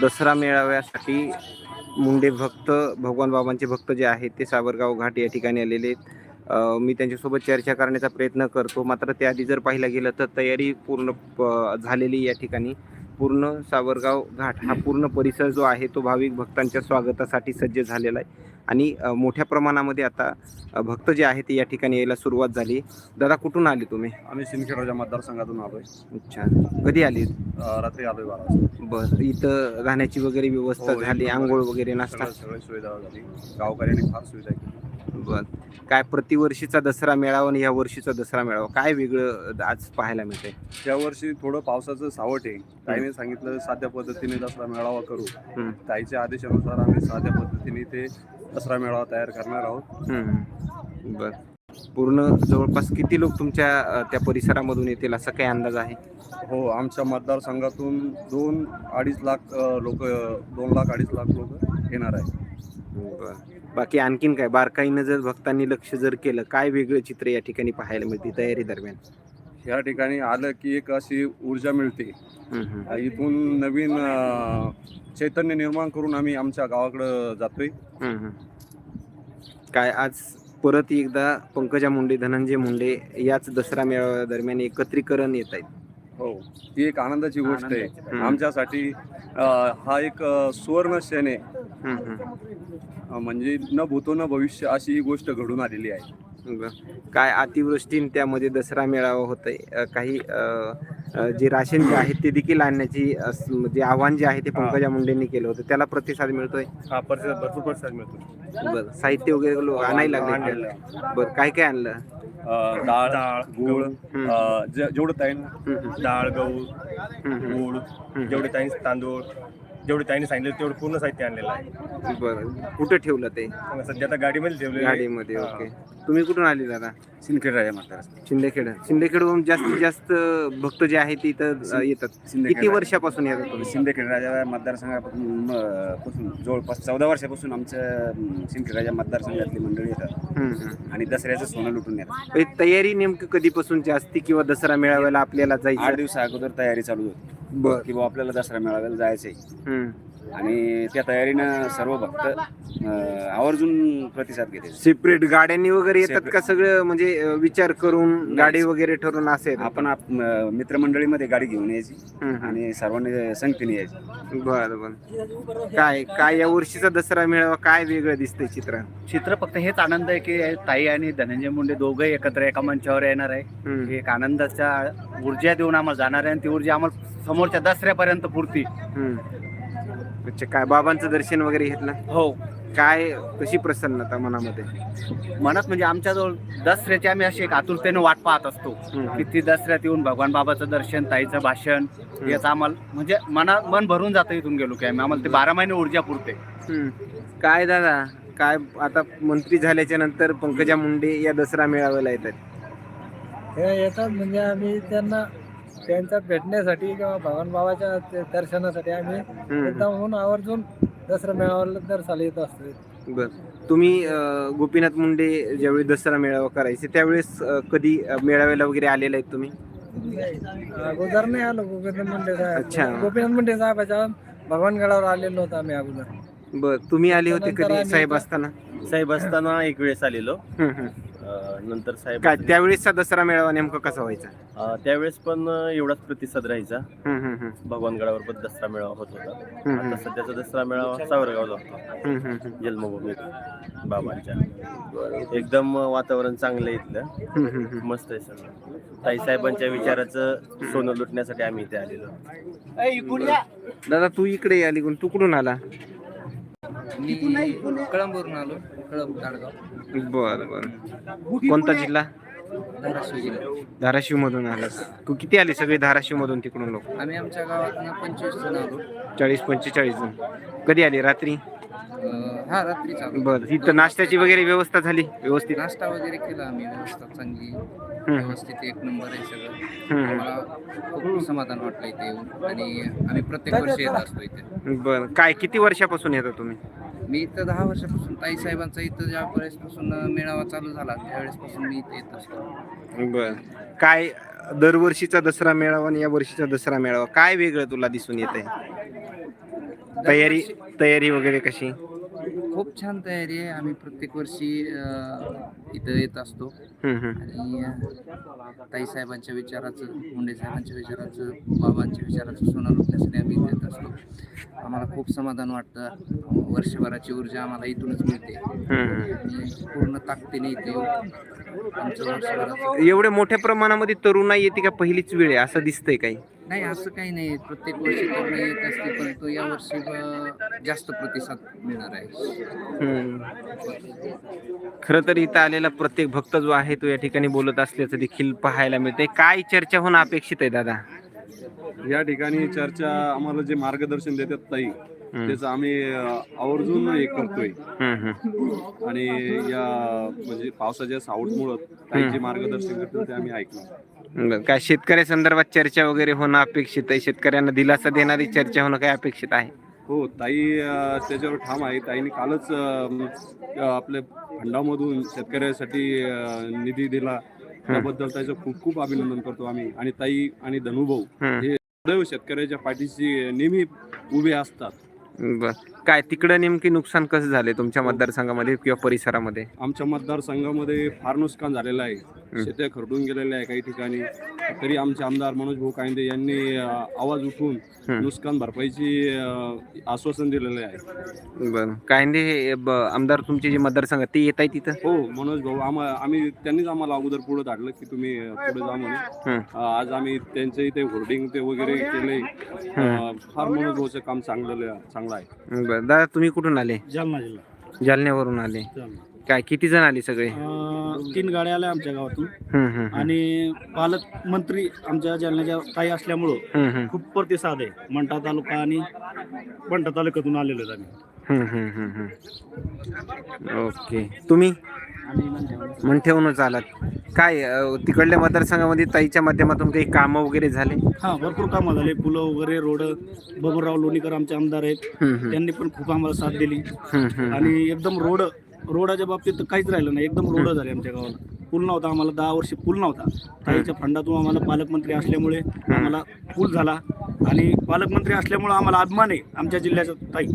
दसरा मेळाव्यासाठी मुंडे भक्त भगवान बाबांचे भक्त जे आहेत ते सावरगाव घाट या ठिकाणी आलेले आहेत. मी त्यांच्यासोबत चर्चा करण्याचा प्रयत्न करतो. मात्र त्याआधी जर पाहिलं गेलं तर तयारी पूर्ण प- झालेली या ठिकाणी. पूर्ण सावरगाव घाट हा पूर्ण परिसर जो आहे तो भाविक भक्तांच्या स्वागतासाठी सज्ज झालेला आहे. आणि मोठ्या प्रमाणामध्ये आता भक्त जे आहेत ते या ठिकाणी यायला सुरुवात झाली. दादा कुठून आले तुम्ही? आम्ही सिंदखेडच्या मतदारसंघातून आलोय. अच्छा. कधी आले? रात्री आलोय बारा बर. इथं राहण्याची वगैरे व्यवस्था हो, झाली एकदम आंघोळ वगैरे नाश्ता? सगळं सगळी सुविधा झाली. गावकऱ्यांनी फार सुविधा केली. बर. काय प्रतिवर्षीचा दसरा मेळावा आणि या वर्षीचा दसरा मेळावा काय वेगळं आज पाहायला मिळतंय? त्या वर्षी थोडं पावसाचं सावट आहे. ताईने सांगितलं साध्या पद्धतीने दसरा मेळावा करू. ताईच्या आदेशानुसार आम्ही साध्या पद्धतीने ते दसरा मेळावा तयार करणार आहोत. हम्म. बर. पूर्ण जवळपास किती लोक तुमच्या अ, त्या परिसरामधून येतील असा काही अंदाज आहे? हो आमच्या मतदारसंघातून दोन अडीच लाख लोक दोन लाख अडीच लाख लोक येणार आहे बर. बाकी आणखीन काय? बारकाईनं जर भक्तांनी लक्ष जर केलं काय वेगळं चित्र या ठिकाणी पाहायला मिळते तयारी दरम्यान? ह्या ठिकाणी आलं की एक अशी ऊर्जा मिळते. इथून नवीन अं, चैतन्य निर्माण करून आम्ही आमच्या गावाकडं जातोय हम्म. काय आज परत एकदा पंकजा मुंडे धनंजय मुंडे याच दसरा मेळाव्या दरम्यान एकत्रीकरण येत आहेत हो ही एक आनंदाची गोष्ट आहे. आमच्यासाठी अं, हा एक अं, सुवर्ण क्षण आहे हम्म, हम्म. अं, म्हणजे न भूतो न भविष्य अशी ही गोष्ट घडून आलेली आहे. काय अतिवृष्टी आणि त्यामध्ये दसरा मेळावा होत आहे काही जे राशन जे आहे ते देखील आणण्याची म्हणजे आव्हान जे आहे ते पंकजा मुंडेंनी केलं होतं. त्याला प्रतिसाद मिळतोय? हा प्रतिसाद भरपूर प्रतिसाद मिळतो बर. साहित्य वगैरे लो- आणायला लागले बर काय काय आणलं? डाळ डाळ गुळ. जे- जेवढं ताईन डाळ गहू. गूळ जेवढे ताईने तांदूळ जेवढे ताईने सांगितलं तेवढं पूर्ण साहित्य आणलेलं आहे. बर. कुठं ठेवलं ते? सध्या आता गाडीमध्ये ठेवले गाडीमध्ये ओके. तुम्ही कुठून आले दादा सिंदखेड राजा म्हातारा. शिंदेखेड. शिंदेखेडवरून जास्तीत जास्त भक्त जे आहेत ते इथं येतात. किती वर्षापासून येतात तुम्ही? सिंदखेड राजा मतदारसंघापासून म, पासून जवळपास चौदा वर्षापासून आमच्या म, सिंदखेड राजा मतदारसंघातली मंडळी येतात. हम्म, हम्म. आणि दसऱ्याचं सोनं लुटून येतात म्हणजे तयारी नेमकं कधीपासून असते किंवा दसरा मेळाव्याला आपल्याला आठ जायचं दिवसा अगोदर तयारी चालू होती. बर. की बुवा आपल्याला दसरा मेळाव्याला जायचंय. हम्म. आणि त्या तयारीनं सर्व भक्त आवर्जून प्रतिसाद घेते सेपरेट गाड्यांनी वगैरे येतात. का सगळं? म्हणजे विचार करून गाडी वगैरे ठरवून असे आपण आप- म, मित्रमंडळीमध्ये गाडी घेऊन यायची आणि आणि सर्वांनी संगतीने यायची. बर बर. काय काय या वर्षीचा दसरा मेळावा काय वेगळं दिसतंय चित्र चित्र फक्त हेच आनंद आहे की ताई आणि धनंजय मुंडे दोघंही एकत्र एका मंचावर येणार आहे. ही एक आनंदाच्या ऊर्जा देऊन आम्हाला जाणार आहे आणि ती ऊर्जा आम्हाला समोरच्या दसऱ्यापर्यंत पुरती. अच्छा काय बाबांचं दर्शन वगैरे घेतलं हो. काय कशी प्रसन्नता मनामध्ये? म्हणत म्हणजे आमच्याजवळ दसऱ्याची आम्ही अशी एक आतुरतेने वाट पाहत असतो. हम्म. की ती दसऱ्यात येऊन भगवान बाबाचं दर्शन ताईचं भाषण याचं आम्हाला म्हणजे मना मन भरून जातं इथून गेलो की आम्ही. आम्हाला ते बारा महिने ऊर्जा पुरते हम्म. काय दादा काय आता मंत्री झाल्याच्यानंतर पंकजा मुंडे या दसरा मेळाव्याला येतात? हे येतात म्हणजे आम्ही त्यांना त्यांच्या भेटण्यासाठी किंवा भगवान बाबाच्या दर्शनासाठी आम्ही म्हणून आवर्जून दसरा मेळाव्याला दर साली येत असतो बर. तुम्ही अ, गोपीनाथ मुंडे ज्यावेळी दसरा मेळावा करायचे त्यावेळेस अ, कधी अ, मेळाव्याला वगैरे आलेले आहेत तुम्ही? अगोदर नाही आलो गोपीनाथ मुंडे अच्छा. साहेब गोपीनाथ मुंडे साहेबाच्या भगवानगडावर आलेलो होतो आम्ही अगोदर. बर. तुम्ही आले होते त्यानंतर कधी आम्ही साहेब असताना? साहेब असताना एक वेळेस आलेलो. हम्म, हम्म. अं, नंतर साहेब काय त्यावेळेसचा दसरा मेळावा नेमका कसा व्हायचा? अं, त्यावेळेस पण एवढाच प्रतिसाद राहायचा. हम्म, हम्म, हम्म. भगवानगडावर पण दसरा मेळावा होत होता. हम्म, आता सध्याचा दसरा मेळावा सावरगावला होता. हम्म, हम्म, हम्म. जन्मभूमीत बाबांच्या. एकदम वातावरण चांगलं आहे इथलं. हम्म, हम्म, हम्म. मस्त आहे सगळं. ताई साहेबांच्या विचाराचं सोनं लुटण्यासाठी आम्ही इथे आलेलो. दादा तू इकडे आली कोण तू कुठून आला? कळंबवरून आलो कळंब ताडगाव. बर बर. कोणता जिल्हा? धाराशिव जिल्हा. धाराशिव मधून आलास. तू किती आले सगळे धाराशिव मधून तिकडून लोक? आम्ही आमच्या गावात पंचवीस जण आलो. चाळीस पंचेचाळीस जण. कधी आले? रात्री? हा रात्री चालू बर इथं नाश्त्याची वगैरे व्यवस्था झाली? व्यवस्थित? नाश्ता वगैरे केला आम्ही व्यवस्था चांगली. व्यवस्थित एक नंबर आहे सगळं. हम्म, हम्म. मला खूप समाधान वाटलं इथे येऊन. आणि आम्ही प्रत्येक वर्षी येत असतो इथे. बर काय किती वर्षापासून येता तुम्ही? मी इथं दहा वर्षापासून ताई साहेबांचा इथं ज्या वेळेसपासून मेळावा चालू झाला त्यावेळेसपासून मी इथे येत असतो. बर. काय दरवर्षीचा दसरा मेळावा आणि या वर्षीचा दसरा मेळावा काय वेगळं तुला दिसून येत आहे तयारी तयारी वगैरे कशी? खूप छान तयारी आहे. आम्ही प्रत्येक वर्षी अं, इथं येत असतो. हम्म, हम्म. आणि अं, ताईसाहेबांच्या विचाराचं मुंडे साहेबांच्या विचाराचं बाबांच्या विचाराचं सोनं लुटण्यासाठी आम्ही इथे येत असतो. आम्हाला खूप समाधान वाटतं. वर्षभराची ऊर्जा आम्हाला इथूनच मिळते. हम्म. आणि पूर्ण ताकदीने इथे एवढ्या मोठ्या प्रमाणामध्ये तरुणाई येते का पहिलीच वेळ आहे? असं दिसतंय काही. नाही असं काही नाही. प्रत्येक वर्षी तरुण येत असते परंतु या वर्षी अं, जास्त प्रतिसाद मिळणार आहे. हम्म. खरं तर इथं आलेला प्रत्येक भक्त जो आहे तो या ठिकाणी बोलत असल्याचं देखील पाहायला मिळतंय. काय चर्चा होणं अपेक्षित आहे दादा? या ठिकाणी चर्चा आम्हाला जे मार्गदर्शन देतात ताई त्याचं आम्ही आवर्जून हे करतोय. आणि या म्हणजे पावसाच्या सावटमुळं ताईचे मार्गदर्शन करतात ते आम्ही ऐकलं. काय शेतकऱ्या संदर्भात चर्चा वगैरे होणं अपेक्षित आहे? शेतकऱ्यांना दिलासा देणारी चर्चा होणं काय अपेक्षित आहे? हो ताई त्याच्यावर ठाम आहे. ताईने कालच आपल्या फंडामधून शेतकऱ्यासाठी निधी दिला. त्याबद्दल त्याचं खूप खूप अभिनंदन करतो आम्ही आणि ताई आणि धनुभाऊ. हे सदैव शेतकऱ्याच्या पाठीशी नेहमी उभे असतात बर. काय तिकडं नेमकी नुकसान कसं झालंय तुमच्या मतदारसंघामध्ये किंवा परिसरामध्ये? आमच्या मतदारसंघामध्ये फार नुकसान झालेलं आहे. शेत्या खरडून गेलेल्या आहे काही ठिकाणी. तरी आमचे आमदार मनोज भाऊ कांदे यांनी अं, आवाज उठवून हम्म. नुकसान भरपाईची अं, आश्वासन दिलेलं आहे. बरं. कायंदे हे ब- आमदार तुमचे जे मतदारसंघ ते येत आहे तिथं? हो मनोज भाऊ आम्हा आम्ही त्यांनीच आम्हाला अगोदर पुढे धाडलं की तुम्ही अं, पुढे जा म्हणून. अं, आज आम्ही त्यांच्या इथे होर्डिंग ते वगैरे केले फार मनोज भाऊचं काम चांगलं चांगलं आहे. बरं दादा तुम्ही कुठून आले? जालना जिल्हा. जालन्यावरून आले. जालना. काय किती जण आले सगळे? अं, तीन गाड्या आल्या आमच्या गावातून. हम्म, हम्म, हम्म. आणि पालकमंत्री आमच्या जालन्याच्या ताई असल्यामुळं हम्म, हम्म. खूप प्रतिसाद आहे. मंठा तालुका आणि मंठा तालुक्यातून आलेलो आम्ही. हम्म, हम्म, हम्म, हम्म. ओके. तुम्ही? मन ठेवूनच आलात काय अं, तिकडल्या मतदारसंघामध्ये ताईच्या माध्यमातून काही कामं वगैरे झाले? हां भरपूर कामं झाले. पुलं वगैरे रोड बबनराव लोणीकर आमचे आमदार आहेत. हम्म, हम्म. त्यांनी पण खूप आम्हाला साथ दिली. हम्म, हम्म. आणि एकदम रोड रोडाच्या बाबतीत तर काहीच राहिलं नाही. एकदम रोड झाले आमच्या गावाला. पूल नव्हता आम्हाला दहा वर्षी पूल नव्हता. ताईच्या फंडातून आम्हाला पालकमंत्री असल्यामुळे आम्हाला पूल झाला. आणि पालकमंत्री असल्यामुळे आम्हाला अभिमान आहे आमच्या जिल्ह्याचा ताई.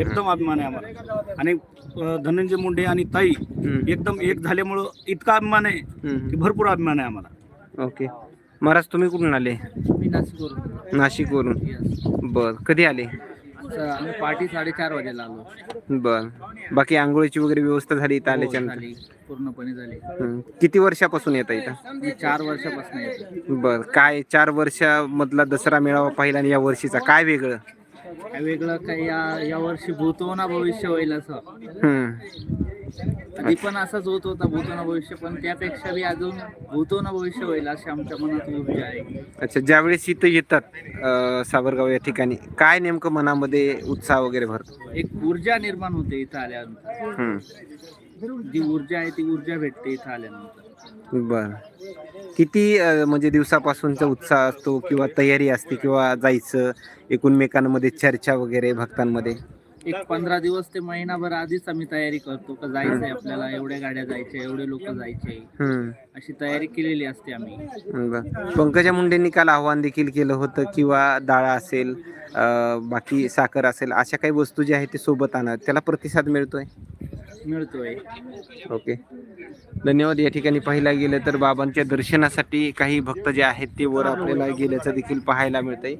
एकदम अभिमान आहे आम्हाला. आणि धनंजय मुंडे आणि ताई. एकदम एक झाल्यामुळं इतका अभिमान आहे की भरपूर अभिमान आहे आम्हाला. ओके. महाराज तुम्ही कुठून आले? मी नाशिकवरून. नाशिकवरून. बर कधी आले? आम्ही पार्टी साडेचार वाजेला आलो. बर. बाकी आंघोळीची वगैरे व्यवस्था झाली इथं हो, आल्याच्यानंतर? झाली. पूर्णपणे झाली. किती वर्षापासून येतं इथं? मी चार वर्षापासून येतो. बर. काय चार वर्षामधला दसरा मेळावा पाहिला आणि या वर्षीचा काय वेगळं? काय वेगळं काही या या वर्षी भूतो ना भविष्य होईल असं. हम्म. आधी पण असंच होत होता भूतो ना भविष्य पण त्यापेक्षा बी अजून भूतो ना भविष्य होईल अशी आमच्या मनात ऊर्जा आहे. अच्छा ज्यावेळेस इथं येतात अं, सावरगाव या ठिकाणी काय नेमकं मनामध्ये उत्साह वगैरे भरतो? एक ऊर्जा निर्माण होते इथं आल्यानंतर. हम्म. जी ऊर्जा आहे ती ऊर्जा भेटते इथं आल्यानंतर. बर. किती अं, म्हणजे दिवसापासूनचा उत्साह असतो किंवा तयारी असते किंवा जायचं एकूणमेकांमध्ये चर्चा वगैरे भक्तांमध्ये? एक पंधरा दिवस ते महिनाभर आधीच आम्ही तयारी करतो का जायचंय आपल्याला एवढ्या गाड्या जायच्या एवढे लोक जायचे. हम्म. अशी तयारी केलेली असते आम्ही. बर. पंकजा मुंडेंनी काल आव्हान देखील केलं होतं किंवा डाळा असेल अं, बाकी साखर असेल अशा काही वस्तू ज्या आहेत ते सोबत आणा त्याला प्रतिसाद मिळतोय? मिळतोय. ओके. धन्यवाद. या ठिकाणी पाहायला गेलं तर बाबांच्या दर्शनासाठी काही भक्त जे आहेत ते वर आपल्याला गेल्याचं देखील पाहायला मिळतंय.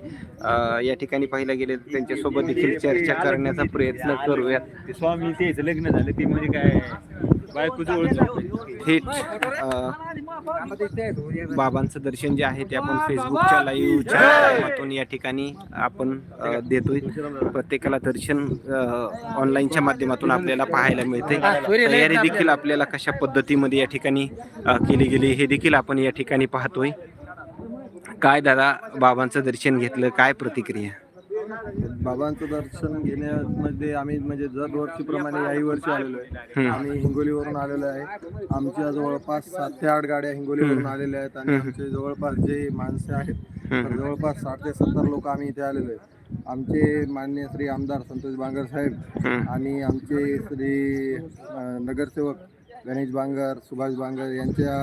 आहे या ठिकाणी पाहायला गेले तर त्यांच्यासोबत देखील चर्चा करण्याचा प्रयत्न करूयात. स्वामी तेच लग्न झालं ते म्हणजे काय? थेट अं, बाबांचं दर्शन जे आहे ते आपण फेसबुकच्या लाईव्हच्या माध्यमातून या ठिकाणी आपण अं, देतोय. प्रत्येकाला दर्शन ऑनलाईनच्या माध्यमातून आपल्याला पाहायला मिळते. तयारी देखील आपल्याला कशा पद्धतीमध्ये या ठिकाणी अं, केली गेली हे देखील आपण या ठिकाणी पाहतोय. काय दादा बाबांचं दर्शन घेतलं काय प्रतिक्रिया? बाबांचं दर्शन घेण्यामध्ये आम्ही म्हणजे दरवर्षीप्रमाणे याही वर्षी आलेलो आहे. आम्ही हिंगोलीवरून आलेलो आहे. आमच्या जवळपास सात ते आठ गाड्या हिंगोलीवरून आलेल्या आहेत आणि आमचे जवळपास जे माणसे आहेत जवळपास साठ ते सत्तर लोक आम्ही इथे आलेलो आहे. आमचे मान्य श्री आमदार संतोष बांगर साहेब. आणि आमचे श्री नगरसेवक गणेश बांगर सुभाष बांगर यांच्या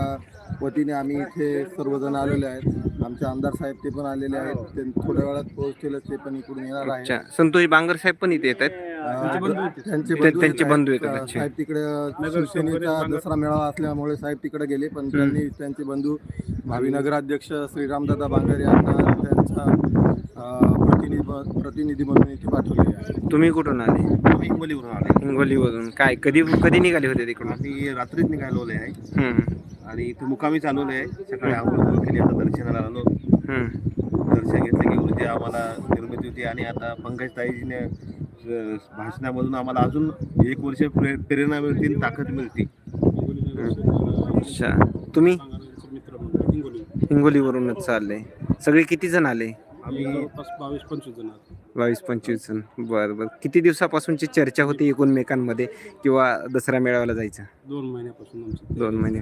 वतीने आम्ही इथे सर्वजण आलेले आहेत. आमचे आमदार साहेब ते पण आलेले आहेत. ते थोड्या वेळात पोहोचतीलच ते पण इकडून येणार आहेत. अच्छा. संतोष बांगर साहेब पण इथे येत आहेत? अं, त्यांचे ते- बंधू त्यांचे आहेत. बंधू येतात, अच्छा. साहेब तिकडे शिवसेनेचा दसरा मेळावा असल्यामुळे साहेब तिकडे गेले पण त्यांनी त्यांचे बंधू भावी नगराध्यक्ष श्रीरामदादा बांगर यांना त्यांचा अं, प्रतिनिधी प्रतिनिधी म्हणून इथे पाठवले आहे. तुम्ही कुठून आले? आम्ही हिंगोलीवरून आले. हिंगोलीवरून. काय कधी कधी निघाले होते तिकडून? आम्ही रात्रीच निघालोले आहे. हम्म, आणि इथे मुकामी चालवले आहे. सकाळी आंघोळ केली आता दर्शनाला आलो. हम्म. दर्शन घेतलं की ऊर्जा आम्हाला निर्मिती होती. आणि आता पंकज ताईने अं, भाषणामधून आम्हाला अजून एक वर्ष प्रे- प्रेरणा मिळते आणि ताकद मिळते. अच्छा. तुम्ही? हिंगोलीवरूनच चालले. सगळे किती जण आले? आम्ही बावीस पंचवीस जण बावीस पंचवीस जण. बरं बरं. किती दिवसापासूनची चर्चा होती एकूणमेकांमध्ये किंवा दसरा मेळाव्याला जायचं? दोन महिन्यापासून आमचं. दोन महिने.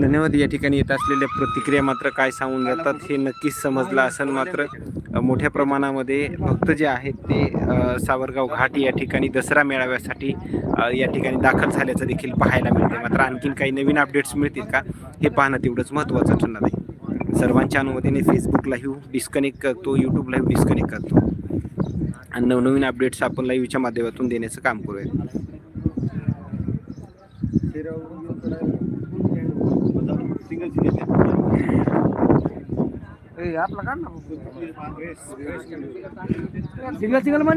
धन्यवाद. या ठिकाणी येत असलेल्या प्रतिक्रिया मात्र काय सांगून जातात हे नक्कीच समजलं असेल. मात्र अ, मोठ्या प्रमाणामध्ये भक्त जे आहेत ते अ, सावरगाव घाट या ठिकाणी दसरा मेळाव्यासाठी अ, या ठिकाणी दाखल झाल्याचं देखील पाहायला मिळते मात्र आणखीन काही नवीन अपडेट्स मिळतील का हे पाहणं तेवढंच महत्त्वाचं ठरणार आहे. सर्वांच्या अनुमतीने फेसबुक लाईव्ह डिस्कनेक्ट करतो यूट्यूब लाईव्ह डिस्कनेक्ट करतो. आणि नवनवीन अपडेट्स आपण लाईव्हच्या माध्यमातून देण्याचं काम करूया. सिंगल